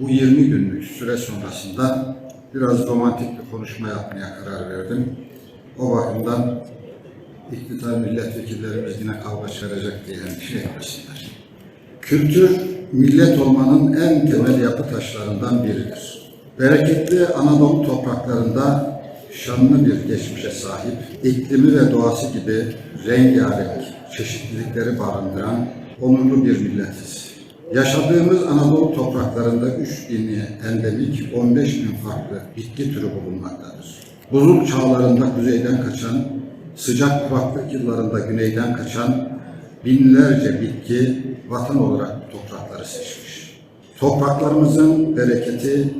Bu 20 günlük süre sonrasında biraz romantik bir konuşma yapmaya karar verdim. O bakımdan iktidar milletvekillerimiz yine kavga çıkaracak diye endişe etmesinler. Kültür, millet olmanın en temel yapı taşlarından biridir. Bereketli Anadolu topraklarında şanlı bir geçmişe sahip, iklimi ve doğası gibi rengarenk çeşitlilikleri barındıran onurlu bir milletiz. Yaşadığımız Anadolu topraklarında 3 bini endemik, 15 bin farklı bitki türü bulunmaktadır. Buzul çağlarında kuzeyden kaçan, sıcak kuraklık yıllarında güneyden kaçan binlerce bitki vatan olarak bu toprakları seçmiş. Topraklarımızın bereketi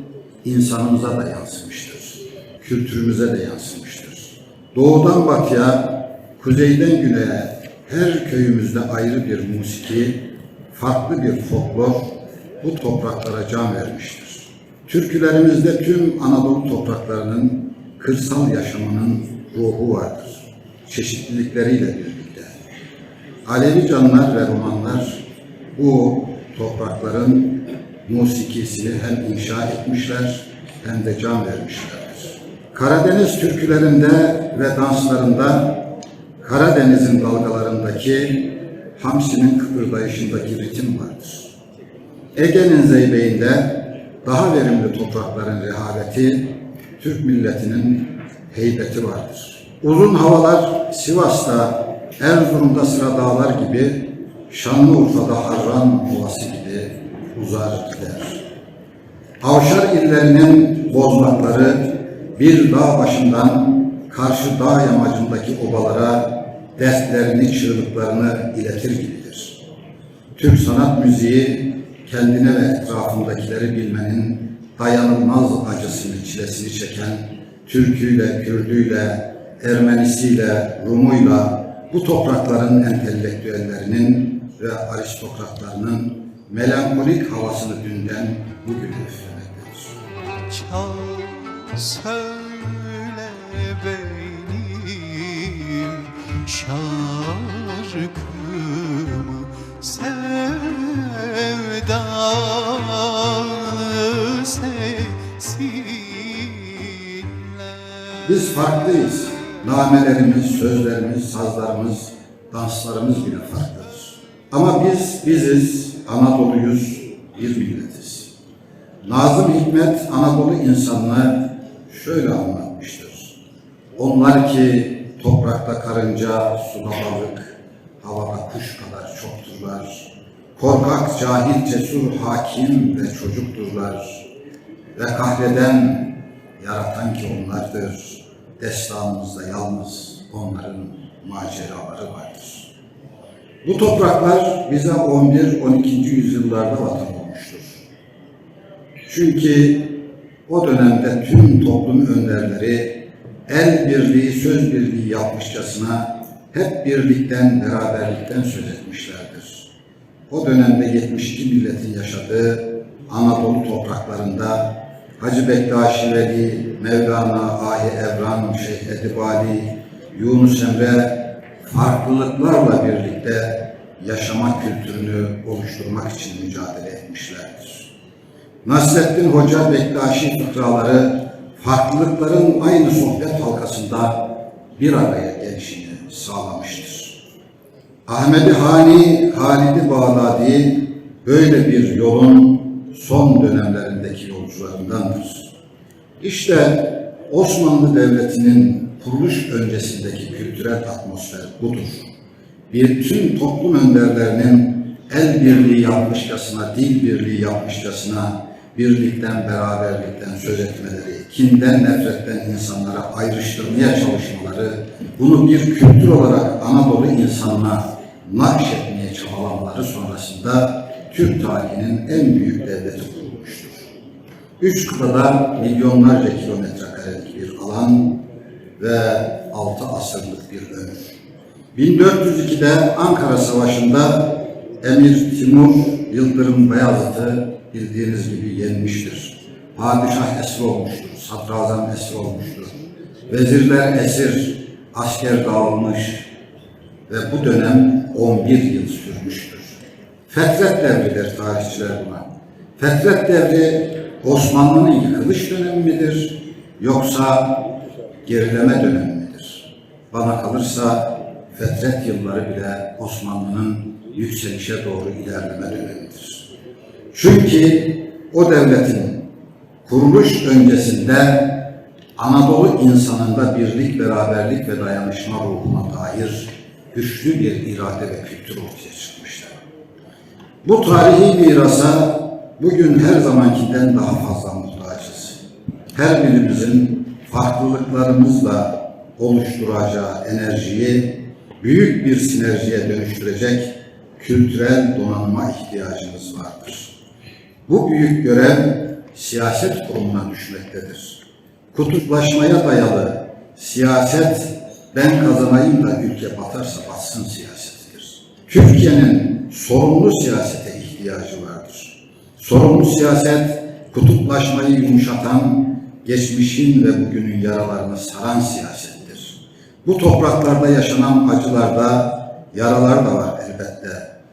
insanımıza da yansımıştır. Kültürümüze de yansımıştır. Doğudan batıya, kuzeyden güneye her köyümüzde ayrı bir musiki, farklı bir folklor bu topraklara can vermiştir. Türkülerimizde tüm Anadolu topraklarının kırsal yaşamının ruhu vardır. Çeşitlilikleriyle birlikte. Alevi canlar ve romanlar bu toprakların musikisini hem inşa etmişler hem de can vermişlerdir. Karadeniz türkülerinde ve danslarında Karadeniz'in dalgalarındaki hamsinin kıpırdayışındaki ritim vardır. Ege'nin zeybeğinde daha verimli toprakların rehaveti, Türk milletinin heybeti vardır. Uzun havalar Sivas'ta, Erzurum'da sıra dağlar gibi, Şanlıurfa'da Harran Ovası gibi uzar gider. Avşar illerinin bozlakları bir dağ başından karşı dağ yamacındaki obalara dertlerini, çığlıklarını iletir gibidir. Türk sanat müziği kendine ve etrafındakileri bilmenin dayanılmaz acısını, çilesini çeken Türküyle, Kürdüyle, Ermenisiyle, Rumuyla bu toprakların entelektüellerinin ve aristokratlarının melankolik havasını dünden bugüne üflemektedir. Çal söyle benim şarkımı sevdalı sesiyle Biz farklıyız. Namelerimiz, sözlerimiz, sazlarımız, danslarımız bile farklıdır. Ama biz biziz, Anadolu'yuz, bir milletiz. Nazım Hikmet Anadolu insanına şöyle anlatmıştır. Onlar ki toprakta karınca, suda balık, havada kuş kadar çokturlar. Korkak, cahil, cesur, hakim ve çocukturlar. Ve kahreden, yaratan ki onlardır. Destanımızda yalnız onların maceraları vardır. Bu topraklar bize 11-12. yüzyıllarda vatan olmuştur. Çünkü o dönemde tüm toplum önderleri el birliği, söz birliği yapmışçasına hep birlikten, beraberlikten söz etmişlerdir. O dönemde 72 milletin yaşadığı Anadolu topraklarında Hacı Bektaşi Veli, Mevlana, Ahi Evran, Şeyh Edibali, Yunus Emre farklılıklarla birlikte yaşama kültürünü oluşturmak için mücadele etmişlerdir. Nasrettin Hoca Bektaşi fıkraları farklılıkların aynı sohbet halkasında bir araya gelişini sağlamıştır. Ahmedi Hani, Halid-i Bağdadi böyle bir yolun son dönemlerindeki yolcularındandır. İşte Osmanlı Devleti'nin kuruluş öncesindeki kültürel atmosfer budur. Bir tüm toplum önderlerinin el birliği yapmışçasına, dil birliği yapmışçasına, birlikten, beraberlikten söz etmeleri, kinden, nefretten insanlara ayrıştırmaya çalışmaları, bunu bir kültür olarak Anadolu insanına nakşetmeye çabalamaları sonrasında Türk tarihinin en büyük devleti kurulmuştur. Üç kıtada milyonlarca kilometre karelik bir alan ve altı asırlık bir ömür. 1402'de Ankara Savaşı'nda Emir Timur Yıldırım Beyazıt'ı bildiğiniz gibi yenmiştir. Padişah esir olmuştur, sadrazam esir olmuştur. Vezirler esir, asker dağılmış ve bu dönem 11 yıl sürmüştür. Fetret devridir tarihçiler buna. Fetret devri Osmanlı'nın yıkılış dönemi midir yoksa gerileme dönemi midir? Bana kalırsa Fetret yılları bile Osmanlı'nın yükselişe doğru ilerleme dönemidir. Çünkü o devletin kuruluş öncesinde Anadolu insanında birlik, beraberlik ve dayanışma ruhuna dair güçlü bir irade ve kültür ortaya çıkmıştır. Bu tarihi mirasa bugün her zamankinden daha fazla muhtacız. Her birimizin farklılıklarımızla oluşturacağı enerjiyi büyük bir sinerjiye dönüştürecek kültürel donanıma ihtiyacımız vardır. Bu büyük görev siyaset kurumuna düşmektedir. Kutuplaşmaya dayalı siyaset ben kazanayım da ülke batarsa batsın siyasetidir. Türkiye'nin sorumlu siyasete ihtiyacı vardır. Sorumlu siyaset kutuplaşmayı yumuşatan, geçmişin ve bugünün yaralarını saran siyasettir. Bu topraklarda yaşanan acılarda yaralar da var elbette.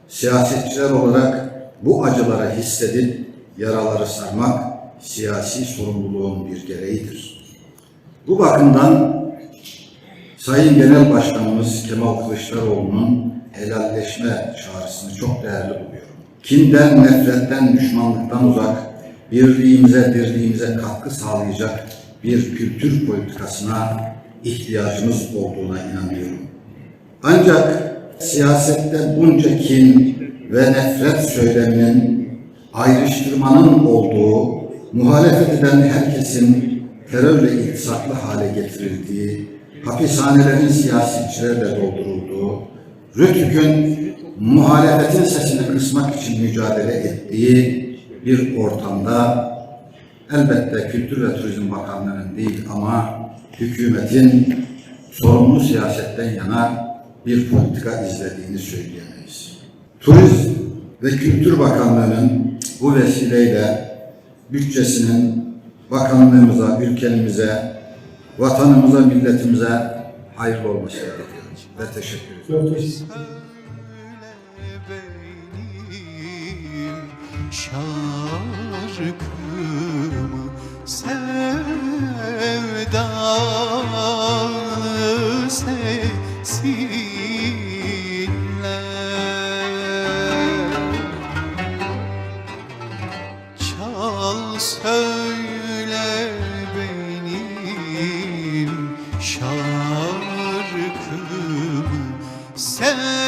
Siyasetçiler olarak bu acılara hissedip yaraları sarmak siyasi sorumluluğun bir gereğidir. Bu bakımdan Sayın Genel Başkanımız Kemal Kılıçdaroğlu'nun helalleşme çağrısını çok değerli buluyorum. Kinden, nefretten, düşmanlıktan uzak, birliğimize, dirliğimize katkı sağlayacak bir kültür politikasına ihtiyacımız olduğuna inanıyorum. Ancak siyasette bunca kin ve nefret söyleminin ayrıştırmanın olduğu, muhalefet eden herkesin terörle iltisaklı hale getirildiği, hapishanelerin siyasetçilerle doldurulduğu, Rütük'ün muhalefetin sesini kısmak için mücadele ettiği bir ortamda elbette Kültür ve Turizm Bakanlığı'nın değil ama hükümetin sorumlu siyasetten yana bir politika izlediğini söyleyemeyiz. Turizm ve Kültür Bakanlığı'nın bu vesileyle bütçesinin bakanlığımıza, ülkemize, vatanımıza, milletimize hayırlı olmasını diliyorum ve teşekkür ederim. Çok teşekkür ederim. benim şarkımı sevdalı sevdalı